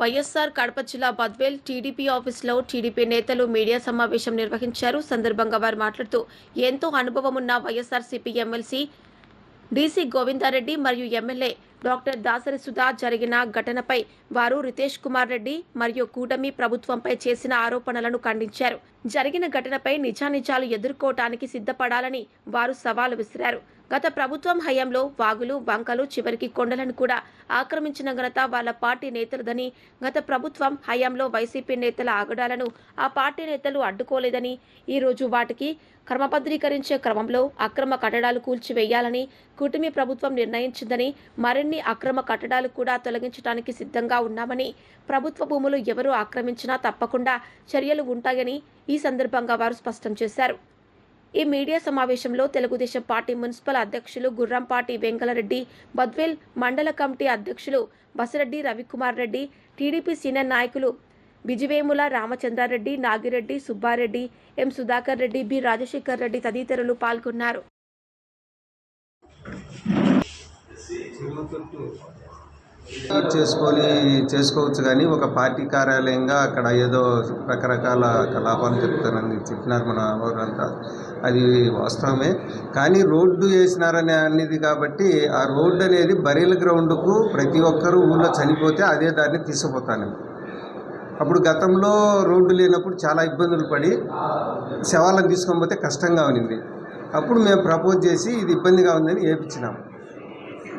వైఎస్ఆర్ కడప జిల్లా బద్వేల్ టీడీపీ ఆఫీసులో టీడీపీ నేతలు మీడియా సమావేశం నిర్వహించారు. సందర్భంగా వారు మాట్లాడుతూ ఎంతో అనుభవం ఉన్న వైఎస్ఆర్సీపీ ఎమ్మెల్సీ డీసీ గోవిందారెడ్డి మరియు ఎమ్మెల్యే డాక్టర్ దాసరి సుధా జరిగిన ఘటనపై వారు రితేష్ కుమార్ రెడ్డి మరియు కూటమి ప్రభుత్వంపై చేసిన ఆరోపణలను ఖండించారు. జరిగిన ఘటనపై నిజానిజాలు ఎదుర్కోవటానికి సిద్ధపడాలని వారు సవాలు విసిరారు. గత ప్రభుత్వం హయాంలో వాగులు వంకలు చివరికి కొండలను కూడా ఆక్రమించిన ఘనత వాళ్ళ పార్టీ నేతలదని గత ప్రభుత్వం హయాంలో వైసీపీ నేతల ఆగడాలను ఆ పార్టీ నేతలు అడ్డుకోలేదని ఈరోజు వాటికి క్రమబద్ధీకరించే క్రమంలో అక్రమ కట్టడాలు కూల్చివేయాలని కూటమి ప్రభుత్వం నిర్ణయించిందని మరిన్ని అక్రమ కట్టడాలు కూడా తొలగించడానికి సిద్ధంగా ఉన్నామని ప్రభుత్వ భూములు ఎవరు ఆక్రమించినా తప్పకుండా చర్యలు ఉంటాయని ఈ సందర్భంగా వారు స్పష్టం చేశారు. ఈ మీడియా సమావేశంలో తెలుగుదేశం పార్టీ మున్సిపల్ అధ్యక్షులు గుర్రంపాటి వెంకలరెడ్డి బద్వేల్ మండల కమిటీ అధ్యక్షులు బసరెడ్డి రవికుమార్ రెడ్డి టీడీపీ సీనియర్ నాయకులు బిజివేముల రామచంద్రారెడ్డి నాగిరెడ్డి సుబ్బారెడ్డి ఎం సుధాకర్ రెడ్డి బి రాజశేఖర్ రెడ్డి తదితరులు పాల్గొన్నారు. చేసుకొని చేసుకోవచ్చు కానీ ఒక పార్టీ కార్యాలయంగా అక్కడ ఏదో రకరకాల కలాపాలు చెప్తానని చెప్పినారు మన ఊరంతా అది వాస్తవమే. కానీ రోడ్డు వేసినారని అనేది కాబట్టి ఆ రోడ్డు అనేది బరీల గ్రౌండ్కు ప్రతి ఒక్కరూ ఊళ్ళో చనిపోతే అదే దాన్ని తీసుకుపోతాను అప్పుడు గతంలో రోడ్డు లేనప్పుడు చాలా ఇబ్బందులు పడి శవాలను తీసుకొని పోతే కష్టంగా ఉన్నింది. అప్పుడు మేము ప్రపోజ్ చేసి ఇది ఇబ్బందిగా ఉందని వేయించినాం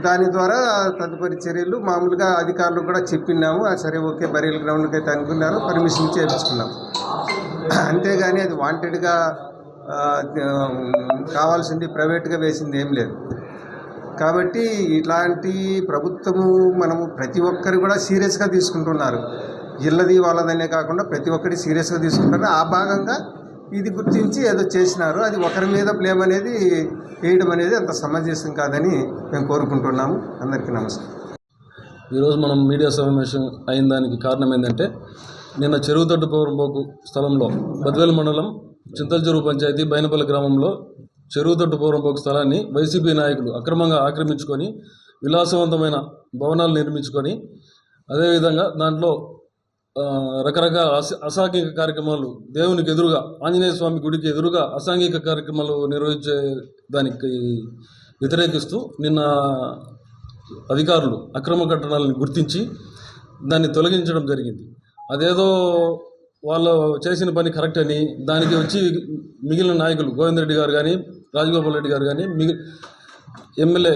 దాని ద్వారా తదుపరి చర్యలు మామూలుగా అధికారులు కూడా చెప్పినాము సరే ఓకే బరీల గ్రౌండ్కి అయితే అనుకున్నారు. పర్మిషన్ చేయించుకున్నాం. అంతేగాని అది వాంటెడ్గా కావాల్సింది ప్రైవేట్గా వేసింది ఏం లేదు. కాబట్టి ఇలాంటి ప్రభుత్వము మనము ప్రతి ఒక్కరు కూడా సీరియస్గా తీసుకుంటున్నారు. ఇళ్ళది వాళ్ళదనే కాకుండా ప్రతి ఒక్కరి సీరియస్గా తీసుకుంటారు ఆ భాగంగా ఇది గుర్తించి ఏదో చేసినారు. అది ఒకరి మీద బ్లేమ్ అనేది వేయడం అనేది అంత సమంజసం కాదని మేము కోరుకుంటున్నాము. అందరికీ నమస్కారం. ఈరోజు మనం మీడియా సమావేశం అయిన దానికి కారణం ఏంటంటే నిన్న చెరువుతట్టు పౌరంపోకు స్థలంలో బద్వేలు మండలం చింతల చెరువు పంచాయతీ బైనపల్లి గ్రామంలో చెరువుతట్టు పౌరంపోకు స్థలాన్ని వైసీపీ నాయకులు అక్రమంగా ఆక్రమించుకొని విలాసవంతమైన భవనాలు నిర్మించుకొని అదేవిధంగా దాంట్లో రకరకాల అస అసాంఘిక కార్యక్రమాలు దేవునికి ఎదురుగా ఆంజనేయ స్వామి గుడికి ఎదురుగా అసాంఘిక కార్యక్రమాలు నిర్వహించే దానికి వ్యతిరేకిస్తూ నిన్న అధికారులు అక్రమ కట్టడాలను గుర్తించి దాన్ని తొలగించడం జరిగింది. అదేదో వాళ్ళు చేసిన పని కరెక్ట్ అని దానికి వచ్చి మిగిలిన నాయకులు గోవిందరెడ్డి గారు కానీ రాజగోపాల్ రెడ్డి గారు కానీ మిగి ఎమ్మెల్యే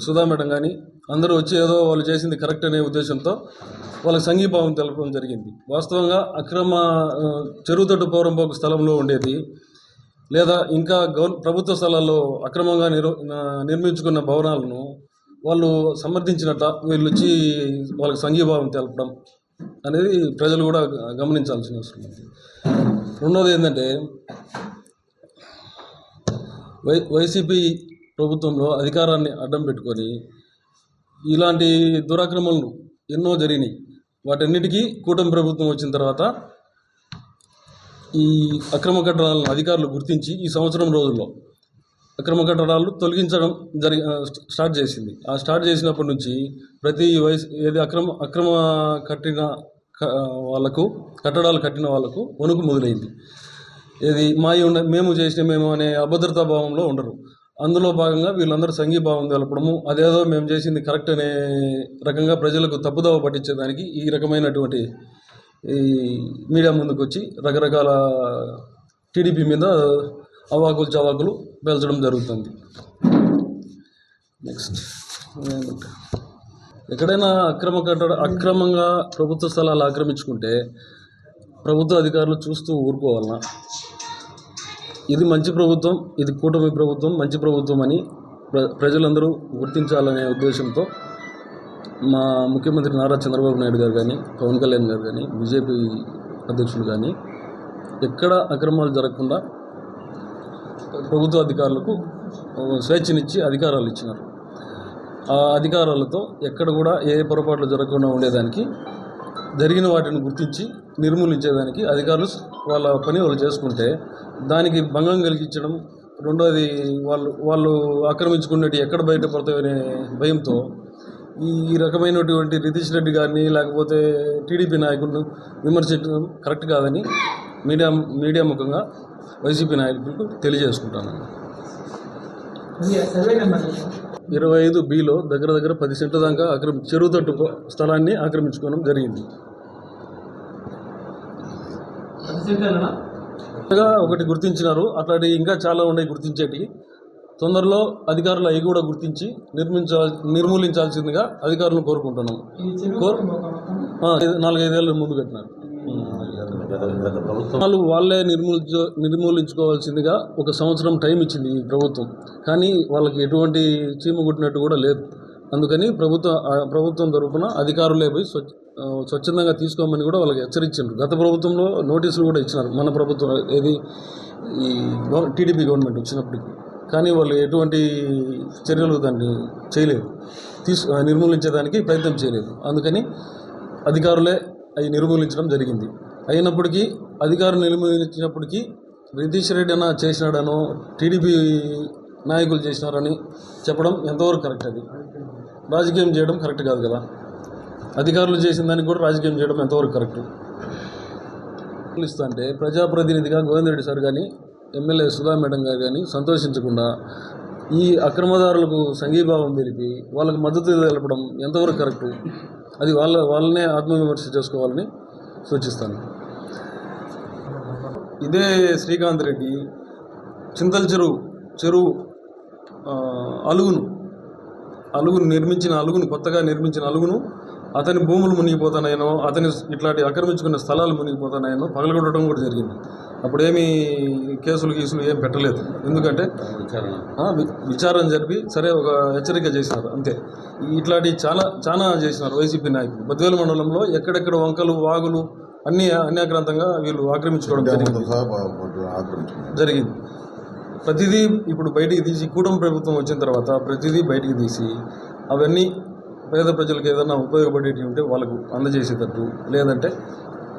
సుధా మేడం కానీ అందరూ వచ్చి ఏదో వాళ్ళు చేసింది కరెక్ట్ అనే ఉద్దేశంతో వాళ్ళకి సంఘీభావం తెలపడం జరిగింది. వాస్తవంగా అక్రమ ఆ, చెరువుతట్టు పౌరంపోకు స్థలంలో ఉండేది. లేదా ఇంకా గవర్ ప్రభుత్వ స్థలాల్లో అక్రమంగా నిర్ నిర్మించుకున్న భవనాలను వాళ్ళు సమర్థించినట్ట వీళ్ళు వచ్చి వాళ్ళకి సంఘీభావం తెలపడం అనేది ప్రజలు కూడా గమనించాల్సిన అవసరం ఉంది. రెండోది ఏంటంటే వై వైసీపీ ప్రభుత్వంలో అధికారాన్ని అడ్డం పెట్టుకొని ఇలాంటి దురాక్రమణలు ఎన్నో జరిగినాయి. వాటన్నిటికీ కూటమి ప్రభుత్వం వచ్చిన తర్వాత ఈ అక్రమ కట్టడాలను అధికారులు గుర్తించి ఈ సంవత్సరం రోజుల్లో అక్రమ కట్టడాలు తొలగించడం జరి స్టార్ట్ చేసింది. ఆ స్టార్ట్ చేసినప్పటి నుంచి ప్రతి వయసు ఏది అక్రమ అక్రమ కట్టిన వాళ్ళకు కట్టడాలు కట్టిన వాళ్ళకు వణుకు మొదలైంది. ఏది మా ఉండ మేము చేసిన మేము అనే అభద్రతా భావంలో ఉండరు. అందులో భాగంగా వీళ్ళందరూ సంఘీభావం తెలపడము. అదేదో మేము చేసింది కరెక్ట్ అనే రకంగా ప్రజలకు తప్పుదోవ పట్టించేదానికి ఈ రకమైనటువంటి ఈ మీడియా ముందుకు వచ్చి రకరకాల టీడీపీ మీద అవాకులు చవాకులు పేల్చడం జరుగుతుంది. నెక్స్ట్ ఎక్కడైనా అక్రమ కట్టడ అక్రమంగా ప్రభుత్వ స్థలాలు ఆక్రమించుకుంటే ప్రభుత్వ అధికారులు చూస్తూ ఊరుకోవాలన్నా ఇది మంచి ప్రభుత్వం ఇది కూటమి ప్రభుత్వం మంచి ప్రభుత్వం అని ప్ర ప్రజలందరూ గుర్తించాలనే ఉద్దేశంతో మా ముఖ్యమంత్రి నారా చంద్రబాబు నాయుడు గారు కానీ పవన్ కళ్యాణ్ గారు కానీ బీజేపీ అధ్యక్షులు కానీ ఎక్కడ అక్రమాలు జరగకుండా ప్రభుత్వ అధికారులకు స్వేచ్ఛనిచ్చి అధికారాలు ఇచ్చినారు. ఆ అధికారాలతో ఎక్కడ కూడా ఏ పొరపాట్లు జరగకుండా ఉండేదానికి జరిగిన వాటిని గుర్తించి నిర్మూలించేదానికి అధికారులు వాళ్ళ పని వాళ్ళు చేసుకుంటే దానికి భంగం కలిగించడం రెండోది వాళ్ళు వాళ్ళు ఆక్రమించుకునేటి ఎక్కడ బయటపడతాయనే భయంతో ఈ రకమైనటువంటి రితీష్ రెడ్డి గారిని లేకపోతే టీడీపీ నాయకులను విమర్శించడం కరెక్ట్ కాదని మీడియా మీడియా ముఖంగా వైసీపీ నాయకులకు తెలియజేసుకుంటాను. ఇరవై ఐదు బిలో దగ్గర దగ్గర పది సెంట్ల దాకా ఆక్రమి చెరువు తట్టు స్థలాన్ని ఆక్రమించుకోవడం జరిగింది. ఒకటి గుర్తించినారు. అట్లాంటి ఇంకా చాలా ఉన్నాయి గుర్తించేటివి. తొందరలో అధికారులు అవి కూడా గుర్తించి నిర్మించాల్ నిర్మూలించాల్సిందిగా అధికారులను కోరుకుంటున్నాం. కోర్ ఆ, ఇది నాలుగైదేళ్ళ ముందు కట్టినారు. వాళ్ళు వాళ్ళే నిర్మూలించ నిర్మూలించుకోవాల్సిందిగా ఒక సంవత్సరం టైం ఇచ్చింది ఈ ప్రభుత్వం. కానీ వాళ్ళకి ఎటువంటి చీమ కుట్టినట్టు కూడా లేదు. అందుకని ప్రభుత్వ ప్రభుత్వం తరఫున అధికారులే పోయి స్వచ్ఛ స్వచ్ఛందంగా తీసుకోమని కూడా వాళ్ళకి హెచ్చరించారు. గత ప్రభుత్వంలో నోటీసులు కూడా ఇచ్చినారు. మన ప్రభుత్వం ఏది ఈ టీడీపీ గవర్నమెంట్ వచ్చినప్పటికీ. కానీ వాళ్ళు ఎటువంటి చర్యలు దాన్ని చేయలేదు. తీసు ఆ, నిర్మూలించేదానికి ప్రయత్నం చేయలేదు. అందుకని అధికారులే అవి నిర్మూలించడం జరిగింది. అయినప్పటికీ అధికారులు నిర్మూలించినప్పటికీ రితీష్ రెడ్డి అన్న చేసినాడనో టీడీపీ నాయకులు చేసినారని చెప్పడం ఎంతవరకు కరెక్ట్ అది? రాజకీయం చేయడం కరెక్ట్ కాదు కదా. అధికారులు చేసిన దానికి కూడా రాజకీయం చేయడం ఎంతవరకు కరెక్ట్? ఇస్తా అంటే ప్రజాప్రతినిధిగా గోవిందరెడ్డి సార్ కానీ ఎమ్మెల్యే సుధా మేడం గారు కానీ సంతోషించకుండా ఈ అక్రమదారులకు సంఘీభావం తెలిపి వాళ్ళకి మద్దతు తెలపడం ఎంతవరకు కరెక్ట్? అది వాళ్ళ వాళ్ళనే ఆత్మవిమర్శ చేసుకోవాలని సూచిస్తాను. ఇదే శ్రీకాంత్ రెడ్డి చింతల చెరువు చెరువు అలుగును. అలుగును నిర్మించిన అలుగును కొత్తగా నిర్మించిన అలుగును అతని భూములు మునిగిపోతున్నాయనో అతని ఇట్లాంటి ఆక్రమించుకున్న స్థలాలు మునిగిపోతున్నాయనో పగలగొట్టడం కూడా జరిగింది. అప్పుడేమీ కేసులు గీసులు ఏం పెట్టలేదు. ఎందుకంటే విచారణ. జరిపి సరే ఒక హెచ్చరిక చేసినారు అంతే. ఇట్లాంటి చాలా చాలా చేసినారు వైసీపీ నాయకులు. బద్వేలు మండలంలో ఎక్కడెక్కడ వంకలు వాగులు అన్ని అన్యాక్రాంతంగా వీళ్ళు ఆక్రమించుకోవడం జరిగింది. జరిగింది. ప్రతిదీ ఇప్పుడు బయటికి తీసి కూటమి ప్రభుత్వం వచ్చిన తర్వాత ప్రతిదీ బయటికి తీసి అవన్నీ పేద ప్రజలకు ఏదైనా ఉపయోగపడేవి ఉంటే వాళ్ళకు అందజేసేటట్టు లేదంటే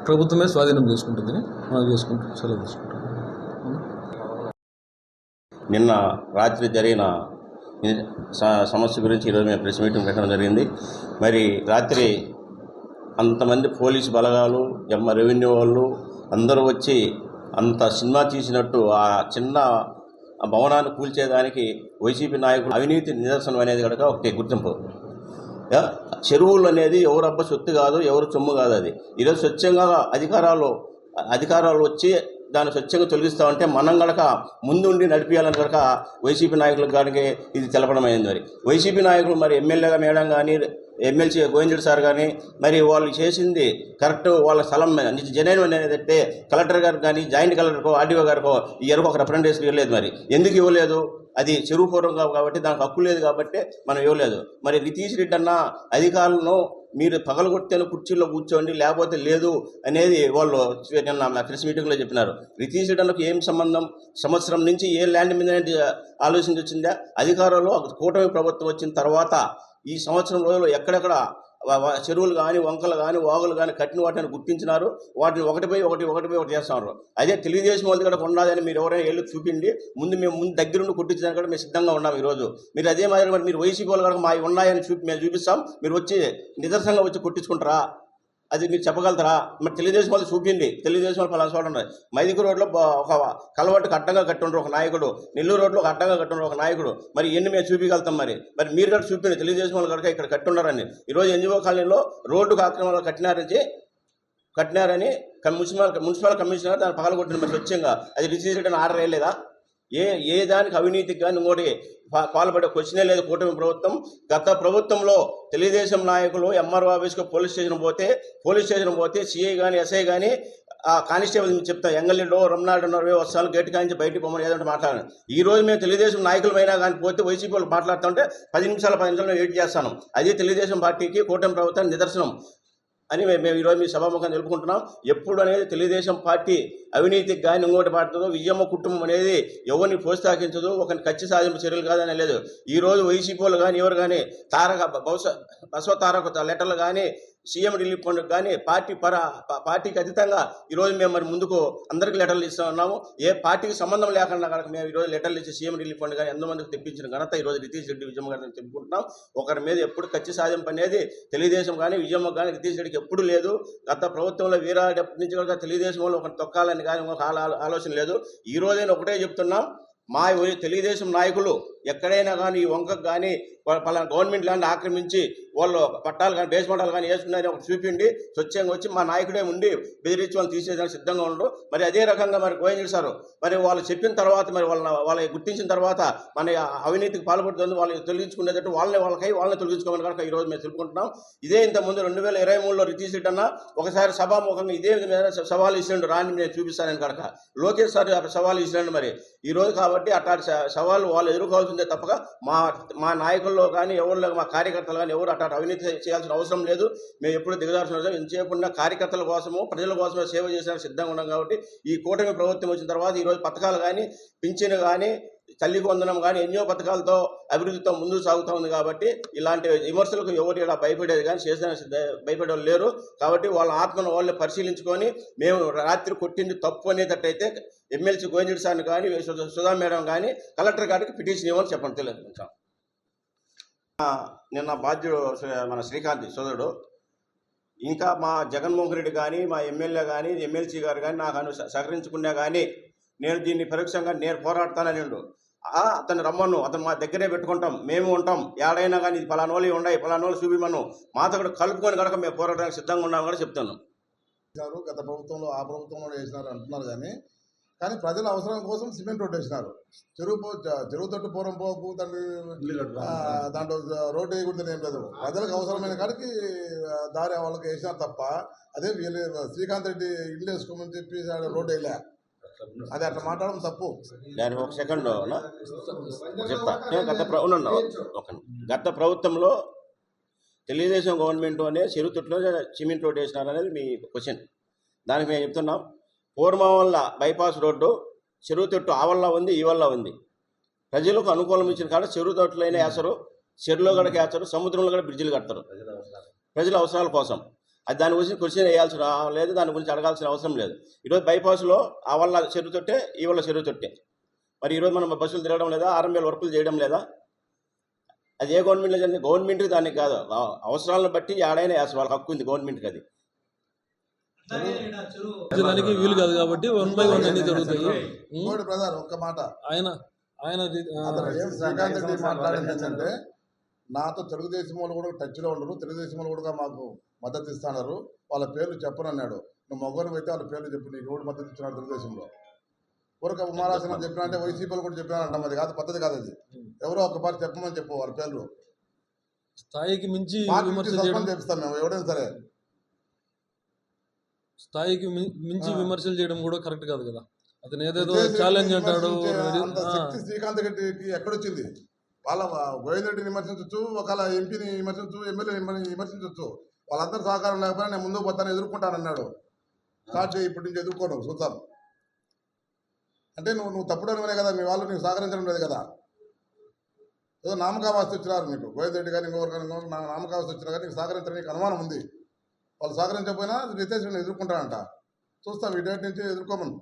ప్రభుత్వమే స్వాధీనం చేసుకుంటుందని మనం చేసుకుంటూ సెలవు తీసుకుంటాం. నిన్న రాత్రి జరిగిన సమస్య గురించి ఈరోజు మేము ప్రెస్ మీటింగ్ పెట్టడం జరిగింది. మరి రాత్రి అంతమంది పోలీసు బలగాలు ఎమ్మ రెవెన్యూ వాళ్ళు అందరూ వచ్చి అంత సినిమా తీసినట్టు ఆ చిన్న భవనాన్ని కూల్చేదానికి వైసీపీ నాయకులు అవినీతి నిదర్శనం అనేది కనుక ఒకటి గుర్తింపు. చెరువులు అనేది ఎవరబ్బ సొత్తు కాదు ఎవరు సొమ్ము కాదు అది. ఈరోజు స్వచ్ఛంగా అధికారాలు అధికారాలు వచ్చి దాన్ని స్వచ్ఛంగా తొలగిస్తామంటే మనం గనక ముందుండి నడిపించాలని కనుక వైసీపీ నాయకులకు కానీ ఇది తెలపడం అయింది మరి. వైసీపీ నాయకులు మరి ఎమ్మెల్యేగా మేడం కానీ ఎమ్మెల్సీ గోవిందుడు సార్ కానీ మరి వాళ్ళు చేసింది కరెక్ట్ వాళ్ళ స్థలం మీద నిజ అనేది కలెక్టర్ గారికి కానీ జాయింట్ కలెక్టర్కో ఆర్డీఓ గారికో ఈ ఎరుకు ఒక రిప్రజెంటేషన్ ఇవ్వలేదు మరి. ఎందుకు ఇవ్వలేదు? అది చెరువు పూర్వం కాబట్టి దానికి హక్కు లేదు కాబట్టి మనం ఇవ్వలేదు. మరి నితీష్ రెడ్డి అన్న అధికారులను మీరు పగలగొట్టిన కుర్చీలో కూర్చోండి లేకపోతే లేదు అనేది వాళ్ళు నిన్న మా ప్రెస్ మీటింగ్లో చెప్పినారు. రితీష్ రెడ్డి ఏం సంబంధం? సంవత్సరం నుంచి ఏ ల్యాండ్ మీద ఆలోచించి వచ్చిందా? అధికారంలో కూటమి ప్రభుత్వం వచ్చిన తర్వాత ఈ సంవత్సరం రోజుల్లో ఎక్కడెక్కడ చెరువులు కానీ వంకలు కానీ వాగులు కానీ కట్టిన వాటిని గుర్తించినారు. వాటిని ఒకటిపై ఒకటి ఒకటిపై ఒకటి చేస్తున్నారు. అదే తెలుగుదేశం వాళ్ళు కూడా ఉన్నదని మీరు ఎవరైనా వెళ్ళి చూపిండి ముందు మేము ముందు దగ్గరుండి కుట్టించడానికి కూడా మేము సిద్ధంగా ఉన్నాం ఈరోజు. మీరు అదే మాదిరి మీరు వైసీపీ వాళ్ళు కనుక మా ఉన్నాయని చూపి మేము చూపిస్తాం. మీరు వచ్చి నిదర్శనంగా వచ్చి కొట్టించుకుంటారా? అది మీరు చెప్పగలుగుతారా? మరి తెలుగుదేశం వాళ్ళు చూపింది. తెలుగుదేశం వాళ్ళు పలానా చూడండి మైదికు రోడ్లో ఒక కలవట్టుకు అడ్డంగా కట్టుండ్రు ఒక నాయకుడు. నెల్లూరు రోడ్లో ఒక అడ్డంగా కట్టుండ్రు ఒక నాయకుడు. మరి ఎన్ని మేము చూపించగలుగుతాం మరి. మరి మీరు కూడా చూపిండి తెలుగుదేశం వాళ్ళు కనుక ఇక్కడ కట్టుండారని. ఈరోజు ఎన్జిఓ కాలనీలో రోడ్డుకు ఆక్రమణ కట్టినారని కట్టినారని మున్సిపల్ మున్సిపల్ కమిషనర్ దాన్ని పగలగొట్టిన మరి స్వచ్ఛంగా. అది రిసీజ్ చేయడానికి ఆర్డర్ వేయలేదా? ఏ ఏ దానికి అవినీతికి కానీ ఇంకోటి పాల్పడే క్వశ్చనే లేదు కూటమి ప్రభుత్వం. గత ప్రభుత్వంలో తెలుగుదేశం నాయకులు ఎంఆర్ఓ ఆఫీస్కి పోలీస్ స్టేషన్ పోతే పోలీస్ స్టేషన్ పోతే సీఐ కానీ ఎస్ఐ కానీ ఆ కానిస్టేబుల్ మీకు చెప్తా ఎంగల్లిలో రమ్నాడు ఉన్నారు వస్తాను గేట్ కాంచి బయటికి పోమని ఏదంటే మాట్లాడాను. ఈ రోజు మేము తెలుగుదేశం నాయకులమైనా కానీ పోతే వైసీపీ వాళ్ళు మాట్లాడుతుంటే పది నిమిషాల పది నిమిషాలు వెయిట్ చేస్తాను. అదే తెలుగుదేశం పార్టీకి కూటమి ప్రభుత్వానికి నిదర్శనం. అని మేము ఈరోజు మీ సభాముఖం తెలుపుకుంటున్నాం ఎప్పుడు అనేది తెలుగుదేశం పార్టీ అవినీతికి కానీ ఇంకోటి పాడుతుందో విజయమ్మ కుటుంబం అనేది ఎవరిని ప్రోత్సహించదు ఒకరిని ఖర్చు సాధింపు చర్యలు కాదని లేదు. ఈ రోజు కానీ ఎవరు కానీ తారక బహుశా బసవ తారక లెటర్లు కానీ సీఎం రిలీఫ్ ఫండ్ కానీ పార్టీ పర పార్టీకి అతీతంగా ఈరోజు మేము మరి ముందుకు అందరికీ లెటర్లు ఇస్తా ఉన్నాము. ఏ పార్టీకి సంబంధం లేకుండా కనుక మేము ఈరోజు లెటర్లు ఇచ్చి సీఎం రిలీఫ్ ఫండ్ కానీ ఎంతో మందికి తెప్పించిన ఘనత ఈరోజు రితీష్ రెడ్డి విజయమ్మ గారిని చెప్పుకుంటున్నాం. ఒకరి మీద ఎప్పుడు ఖర్చు సాధింపు అనేది తెలుగుదేశం కానీ విజయమ్మ కానీ రితీష్ రెడ్డికి ఎప్పుడు లేదు. గత ప్రభుత్వంలో వీరా ఎప్పటి నుంచి కూడా తెలుగుదేశం వాళ్ళు ఒకరిని తొక్కాలని కానీ ఒక ఆలోచన లేదు. ఈ రోజైనా ఒకటే చెప్తున్నాం. మా ఊరి తెలుగుదేశం నాయకులు ఎక్కడైనా కానీ ఈ వంకకు కానీ పలానా గవర్నమెంట్ ల్యాండ్ ఆక్రమించి వాళ్ళు పట్టాలు కానీ బేస్ కానీ వేసుకున్నారని ఒకటి చూపిండి స్వచ్ఛంగా వచ్చి మా నాయకుడే ఉండి బెదిరించి వాళ్ళు తీసేదానికి సిద్ధంగా ఉండరు మరి అదే రకంగా మరి గోవింద్ సార్ మరి వాళ్ళు చెప్పిన తర్వాత మరి వాళ్ళ వాళ్ళ గుర్తించిన తర్వాత మన అవినీతికి పాల్పడుతుంది వాళ్ళు తొలగించుకునేటట్టు వాళ్ళని వాళ్ళకై వాళ్ళని తొలగించుకోమని కనుక ఈ రోజు మేము తెలుపుకుంటున్నాం ఇదే ఇంత ముందు రెండు వేల ఇరవై మూడులో రితీష్ అన్న ఒకసారి సభాముఖంగా ఇదే విధమైన సవాల్ ఇచ్చిండు. రాని నేను చూపిస్తానని కనుక. లోకేష్ సార్ సవాల్ ఇచ్చినాడు మరి. ఈ రోజు కాబట్టి అట్లాంటి సవాళ్ళు వాళ్ళు ఎదుర్కోవాల్సిందే తప్పక. మా మా నాయకుల్లో కానీ ఎవరిలో మా కార్యకర్తలు కానీ ఎవరు అటు అవినీతి చేయాల్సిన అవసరం లేదు. మేము ఎప్పుడు దిగదాల్సిన అవసరం ఎంతసేపు ఉన్న కార్యకర్తల కోసము ప్రజల కోసమే సేవ చేసిన సిద్ధంగా ఉన్నాం కాబట్టి ఈ కూటమి ప్రభుత్వం వచ్చిన తర్వాత ఈరోజు పథకాలు కానీ పింఛను కానీ తల్లికి వందనం కానీ ఎన్నో పథకాలతో అభివృద్ధితో ముందుకు సాగుతూ ఉంది కాబట్టి ఇలాంటి విమర్శలకు ఎవరు ఇలా భయపడేది కానీ చేసిన భయపడే వాళ్ళు లేరు. కాబట్టి వాళ్ళ ఆత్మను వాళ్ళని పరిశీలించుకొని మేము రాత్రి కొట్టింది తప్పు అనేటట్టయితే ఎమ్మెల్సీ గోవిందరెడ్డి సార్ని కానీ సుధా మేడం కానీ కలెక్టర్ గారికి పిటిషన్ ఇవ్వని చెప్పండి తెలియదు నిన్న బాధ్యుడు మన శ్రీకాంత్ సోదరుడు ఇంకా మా జగన్మోహన్ రెడ్డి కానీ మా ఎమ్మెల్యే కానీ ఎమ్మెల్సీ గారు కానీ నాకు అను సహకరించుకున్నా కానీ నేను దీన్ని పరోక్షంగా నేను పోరాడతానని ఉండు అతను రమ్మను అతను మా దగ్గరే పెట్టుకుంటాం మేము ఉంటాం. ఏడైనా కానీ ఇది పలానా వాళ్ళు ఉన్నాయి పలానా వాళ్ళు చూపిమను మాతో కూడా కలుపుకొని కనుక మేము పోరాడడానికి సిద్ధంగా ఉన్నామని కూడా చెప్తాను చేసినారు గత ప్రభుత్వంలో ఆ ప్రభుత్వంలో వేసినారు అంటున్నారు కానీ కానీ ప్రజల అవసరం కోసం సిమెంట్ రోడ్ వేసినారు. చెరువు చెరువు తట్టు పూర్వం పోకు దాన్ని దాంట్లో రోడ్డు వేయకూడదు ఏం లేదు. ప్రజలకు అవసరమైన కాడికి దారి వాళ్ళకి వేసినారు తప్ప అదే వీళ్ళు శ్రీకాంత్ రెడ్డి ఇల్లు వేసుకోమని చెప్పి రోడ్డు వేయలే. అది అట్లా మాట్లాడడం తప్పు. దాని ఒక సెకండ్? చెప్తా నేను గత ఉండండి ఒక గత ప్రభుత్వంలో తెలుగుదేశం గవర్నమెంట్ అనే చెరుతుట్లో సిమెంట్ రోడ్ వేసినారు అనేది మీ క్వశ్చన్. దానికి మేము చెప్తున్నాం. పూర్వం వల్ల బైపాస్ రోడ్డు చెరువు తొట్టు ఆ వల్ల ఉంది ఈ వల్ల ఉంది. ప్రజలకు అనుకూలం ఇచ్చిన కాడ చెరువు తొట్టులైన వేస్తారు చెరువులో కూడా వేస్తారు సముద్రంలో కూడా బ్రిడ్జిలు కడతారు. ప్రజల అవసరాల కోసం. అది దాని గురించి క్వశ్చన్ వేయాల్సిన లేదు దాని గురించి అడగాల్సిన అవసరం లేదు. ఈరోజు బైపాస్లో ఆ వల్ల చెరువు తొట్టే ఈ వల్ల చెరువు తొట్టే. మరి ఈరోజు మనం బస్సులు తిరగడం లేదా ఆర్ఎంఎల్ వర్కులు చేయడం లేదా? అది ఏ గవర్నమెంట్లో జరిగింది గవర్నమెంట్కి దానికి కాదు అవసరాలను బట్టి ఆడైనా వేస్తారు వాళ్ళకి హక్కు ఉంది గవర్నమెంట్కి అది. దానికి వీలు కాదు కాబట్టి వన్ బై వన్ అన్ని జరుగుతాయి. ఒక్క మాట. ఆయన ఆయన మాట్లాడింది ఏంటంటే నాతో తెలుగుదేశం వాళ్ళు కూడా టచ్లో ఉండరు. తెలుగుదేశం వాళ్ళు కూడా మాకు మద్దతు ఇస్తున్నారు వాళ్ళ పేర్లు చెప్పనన్నాడు. నువ్వు మగవారు అయితే వాళ్ళ పేర్లు చెప్పు. నీకు ఎవరు మద్దతు ఇచ్చినాడు తెలుగుదేశంలో ఊరక ఉమారాసనం చెప్పినా అంటే వైసీపీలు కూడా చెప్పినారంట. అది కాదు పద్ధతి కాదు అది. ఎవరో ఒక పార్టీ చెప్పమని చెప్పు వాళ్ళ పేర్లు. స్థాయికి మించి చేపిస్తాం మేము ఎవడైనా సరే. స్థాయికి మించి. విమర్శలు చేయడం కూడా కరెక్ట్ కాదు కదా. అతను ఏదేదో ఛాలెంజ్ అంటాడు శ్రీకాంత్ రెడ్డికి ఎక్కడొచ్చింది? వాళ్ళ గోవింద్ రెడ్డిని విమర్శించవచ్చు ఒకవేళ ఎంపీని విమర్శించు ఎమ్మెల్యేని విమర్శించవచ్చు వాళ్ళందరూ సహకారం లేకపోయినా నేను ముందుకు పోతాను ఎదుర్కొంటానన్నాడు. స్టార్ట్ చేయి ఇప్పటి నుంచి ఎదుర్కోను చూద్దాం. అంటే నువ్వు నువ్వు తప్పుడు అనుకునే కదా మీ వాళ్ళు నీకు సహకరించడం లేదు కదా. ఏదో నామకావాస్తి వచ్చినారు మీకు గోవింద్ రెడ్డి కానీ ఇంకొకరు కానీ ఇంకొకరు నామకావాస్తి వచ్చినా కానీ నీకు సహకరించడం నీకు అనుమానం ఉంది. వాళ్ళు సహకరించకపోయినా రితేష్ ఎదుర్కొంటానంట చూస్తాం ఈ డేట్ నుంచి ఎదుర్కోమను.